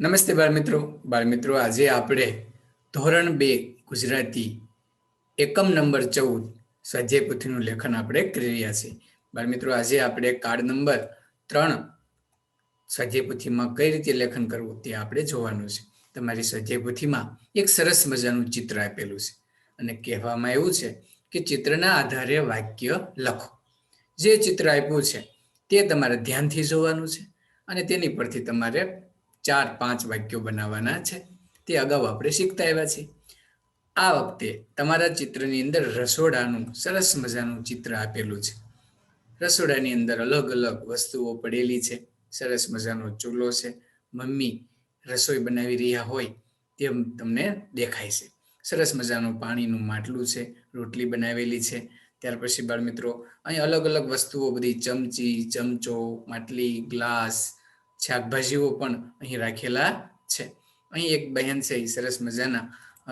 નમસ્તે બાળમિત્રો. બાળમિત્રો, આજે આપણે ધોરણ બે, ગુજરાતી એકમ નંબર ચૌદ સ્વાધ્યાય પોથીનું લેખન આપણે કરી રહ્યા છીએ. બાળમિત્રો, આજે આપણે કાર્ડ નંબર ત્રણ સ્વાધ્યાય પોથીમાં કઈ રીતે લેખન કરવું તે આપણે જોવાનું છે. તમારી સ્વાધ્યાય પોથીમાં એક સરસ મજાનું ચિત્ર આપેલું છે. અને કહેવામાં એવું છે કે ચિત્રના આધારે વાક્ય લખો. જે ચિત્ર આપ્યું છે તે તમારે ધ્યાનથી જોવાનું છે અને તેની પરથી તમારે ચાર, પાંચ વાક્યો બનાવવાના છે. તે અગાઉ આપણે શીખતા આવ્યા છીએ. આ વખતે તમારા ચિત્રની અંદર રસોડાનું સરસ મજાનું ચિત્ર આપેલું છે. રસોડાની અંદર અલગ અલગ વસ્તુઓ પડેલી છે. સરસ મજાનો ચૂલો છે. મમ્મી રસોઈ બનાવી રહ્યા હોય તેમ તમને દેખાય છે. સરસ મજાનું પાણીનું માટલું છે. રોટલી બનાવેલી છે. ત્યાર પછી બાળ મિત્રો અહીં અલગ અલગ વસ્તુઓ બધી ચમચી, ચમચો, માટલી, ગ્લાસ શાકભાજીઓ પણ અહીં રાખેલા છે. અહીં એક બહેન છે એ સરસ મજાના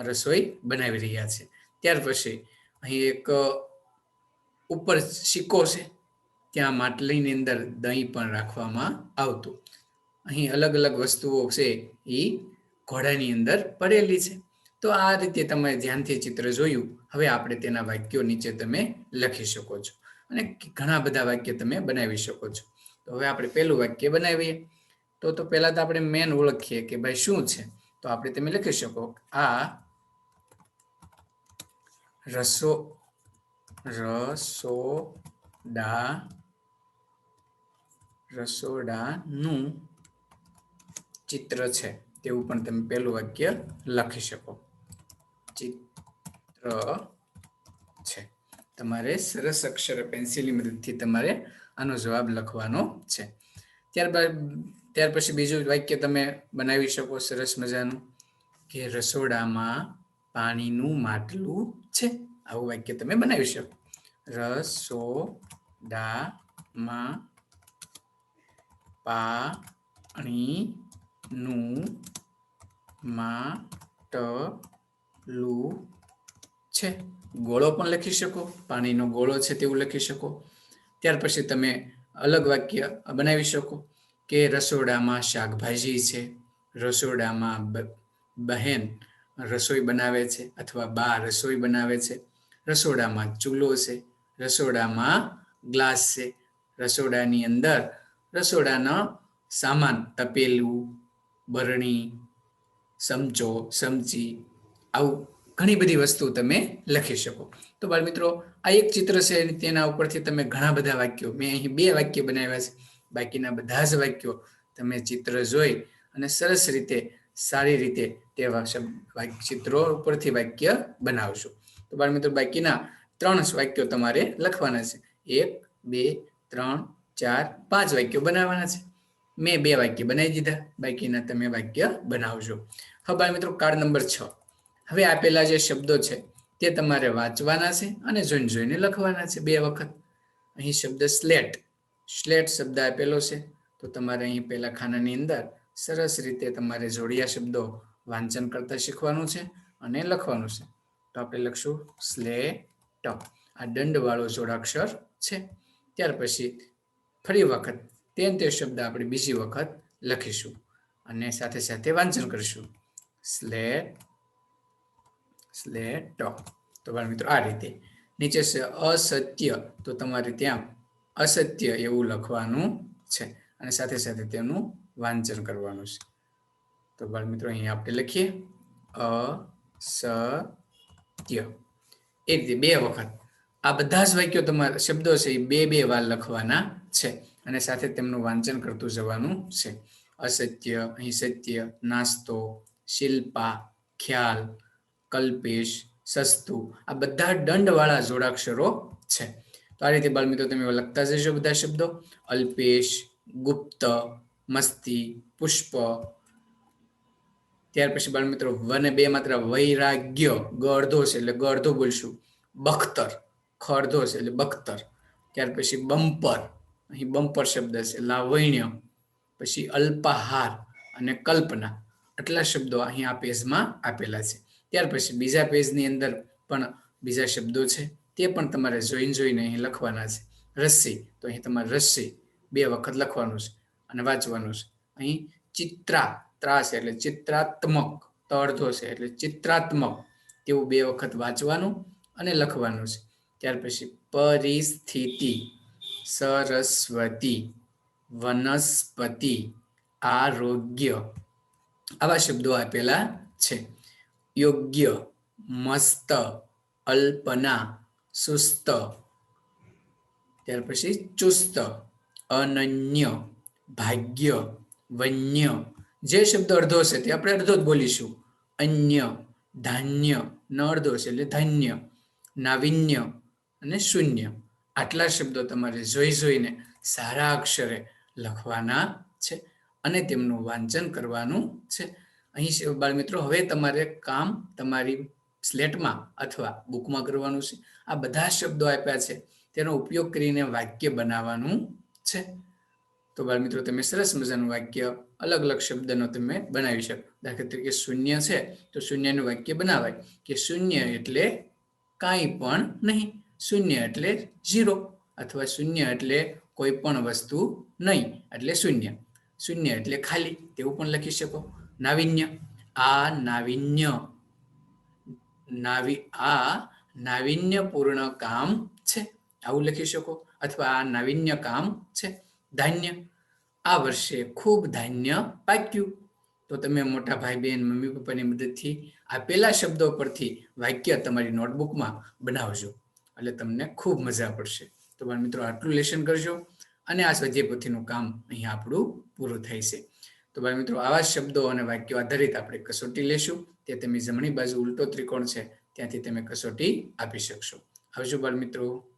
રસોઈ બનાવી રહ્યા છે. ત્યાર પછી અહીં એક ઉપર સિક્કો છે, ત્યાં માટલીની અંદર દહીં પણ રાખવામાં આવતું. અહીં અલગ અલગ વસ્તુઓ છે એ ઘોડાની અંદર પડેલી છે. તો આ રીતે તમે ધ્યાનથી ચિત્ર જોયું, હવે આપણે તેના વાક્યો નીચે તમે લખી શકો છો. અને ઘણા બધા વાક્ય તમે બનાવી શકો છો. તો હવે આપણે પહેલું વાક્ય બનાવીએ. તો તો પહેલા તો આપણે મેન ઓળખીએ કે ભાઈ શું છે? તો આપણે તમે લખી શકો આ રસો, રસોડા, રસોડાનું ચિત્ર છે. તેવું પણ તમે પહેલું વાક્ય લખી શકો. ચિત્ર છે. તમારે સરસ અક્ષર પેન્સિલની મદદથી તમારે આનો જવાબ લખવાનો છે. ત્યારબાદ ત્યાર પછી બીજું વાક્ય તમે બનાવી શકો, સરસ મજાનું, કે રસોડામાં પાણીનું માટલું છે. આવું વાક્ય તમે બનાવી શકો. રસોડામાં પાણીનું માટલું છે. ગોળો પણ લખી શકો, પાણીનો ગોળો છે તેવું લખી શકો. ત્યાર પછી તમે અલગ વાક્ય બનાવી શકો. કે રસોડામાં શાકભાજી છે, રસોડામાં બહેન રસોઈ બનાવે છે અથવા બા રસોઈ બનાવે છે, રસોડામાં ચૂલો છે, રસોડામાં ગ્લાસ છે, રસોડાની અંદર રસોડાનો સામાન તપેલું, બરણી સમચો સમચી આવું ઘણી બધી વસ્તુ તમે લખી શકો. તો બાળમિત્રો, આ એક ચિત્ર છે તેના ઉપરથી તમે ઘણા બધા વાક્યો, મેં અહીં બે વાક્ય બનાવ્યા છે. બાકીના બધા જ વાક્યો તમે ચિત્ર જોઈ અને સરસ રીતે, સારી રીતે તેવા ચિત્રો ઉપરથી વાક્ય બનાવશો. તો બાળ મિત્રો, બાકીના ત્રણ વાક્યો તમારે લખવાના છે. એક, બે, ત્રણ, ચાર, પાંચ વાક્યો બનાવવાના છે. મેં બે વાક્ય બનાવી દીધા. બાકીના તમે વાક્ય બનાવજો. હવે બાળ મિત્રો, કાર્ડ નંબર છ. હવે આપેલા જે શબ્દો છે, તે તમારે વાંચવાના છે અને જોઈને જોઈને લખવાના છે. બે વખત. અહીં શબ્દ સ્લેટ. સ્લેટ શબ્દ આપેલો છે, તો તમારે અહીં પહેલા ખાનાની અંદર સરસ રીતે તમારે જોડિયા શબ્દો વાંચન કરતા શીખવાનું છે અને લખવાનું છે. તો આપણે લખશું સ્લેટ આ દંડવાળો જોડાક્ષર છે. ત્યાર પછી ફરી વખત તે તે શબ્દ આપણે બીજી વખત લખીશું અને સાથે સાથે વાંચન કરીશું. સ્લેટ સ્લેટ તો મિત્રો આ રીતે. નીચે છે અસત્ય, તો તમારે ત્યાં અસત્ય એવું લખવાનું છે. અને સાથે સાથે તેનું વાંચન કરવાનું છે. તો બાળ મિત્રો અહીં આપણે લખીએ. અસત્ય. એ રીતે બે વખત. આ બધા જ વાક્યો તમારા શબ્દો છે, એ બે બે વાર લખવાના છે. અને સાથે તેમનું વાંચન કરતું જવાનું છે. અસત્ય, અહીં સત્ય, નાસ્તો, શિલ્પા, ખ્યાલ, કલ્પેશ, સસ્તું. આ બધા દંડવાળા જોડાક્ષરો છે. તો આ રીતે બાળમિત્રો તમે લખતા જશો બધા શબ્દો. અલ્પેશ, ગુપ્ત, મસ્તી, પુષ્પ. ત્યાર પછી બાળમિત્રો વને બે માત્ર વૈરાગ્ય ગ અડધો છે એટલે ગ અડધો બોલશું. બખ્તર ખ અડધો છે એટલે બખ્તર. ત્યાર પછી બમ્પર, અહીં બમ્પર શબ્દ છે, લાવણ્ય. પછી અલ્પાહાર અને કલ્પના. આટલા શબ્દો અહીં આ પેજમાં આપેલા છે. ત્યાર પછી બીજા પેજની અંદર પણ બીજા શબ્દો છે. તે પણ તમારે જોઈને જોઈને અહીં લખવાના છે. રસ્સી, તો અહીં તમારે રસ્સી, બે વખત લખવાનું છે અને વાંચવાનું છે. અહીં ચિત્રા ત્રાસ એટલે ચિત્રાત્મક, તો અડધો છે એટલે ચિત્રાત્મક. તેવું બે વખત વાંચવાનું અને લખવાનું છે. ત્યાર પછી પરિસ્થિતિ, સરસ્વતી, વનસ્પતિ, આરોગ્ય. આવા શબ્દો આપેલા છે. યોગ્ય, મસ્ત, અલ્પના સુસ્ત. ત્યાર પછી ચુસ્ત, અનન્ય, ભાગ્ય, વન્ય. જે શબ્દ અડધો છે તે આપણે અડધો જ બોલીશું. અન્ય, ધાન્ય ન અડધો છે એટલે ધાન્ય, નાવિન્ય અને શૂન્ય. આટલા શબ્દો તમારે જોઈ જોઈને સારા અક્ષરે લખવાના છે અને તેમનું વાંચન કરવાનું છે. અહીં બાળ મિત્રો હવે તમારે કામ તમારી સ્લેટમાં અથવા બુકમાં કરવાનું છે. આ બધા શબ્દો આપ્યા છે. તેનો ઉપયોગ કરીને વાક્ય બનાવવાનું છે. તો બાળમિત્રો, તમે સરસ મજાનું વાક્ય, અલગ અલગ શબ્દનો તમે બનાવી શકો. દાખલા તરીકે શૂન્ય છે, તો શૂન્યનું વાક્ય બનાવાય. કે શૂન્ય એટલે કાંઈ પણ નહીં. શૂન્ય એટલે ઝીરો અથવા શૂન્ય એટલે કોઈ પણ વસ્તુ નહીં, એટલે શૂન્ય. શૂન્ય એટલે ખાલી. તેવું પણ લખી શકો. નાવિન્ય. આ નાવિન્ય નાવિ, આ નાવિન્યપૂર્ણ કામ છે. આવું લખી શકો. અથવા આ નાવિન્ય કામ છે. ધાન્ય. આ વર્ષે ખૂબ ધાન્ય પાક્યું તો તમે મોટા ભાઈ બહેન મમ્મી પપ્પાની મદદથી આપેલા શબ્દો પરથી વાક્ય તમારી નોટબુકમાં બનાવજો. એટલે તમને ખૂબ મજા પડશે. તો મિત્રો, આટલું લેશન કરજો. અને આ સ્વાધ્યાય પોથીનું કામ અહીંયા આપણું પૂરું થાય છે. તો ભાઈ મિત્રો, આવા શબ્દો અને વાક્યો આધારિત આપણે કસોટી લેશું. તે તમે જમણી બાજુ ઉલટો ત્રિકોણ છે. ત્યાંથી તમે કસોટી આપી શકશો. આવજો બાળ મિત્રો.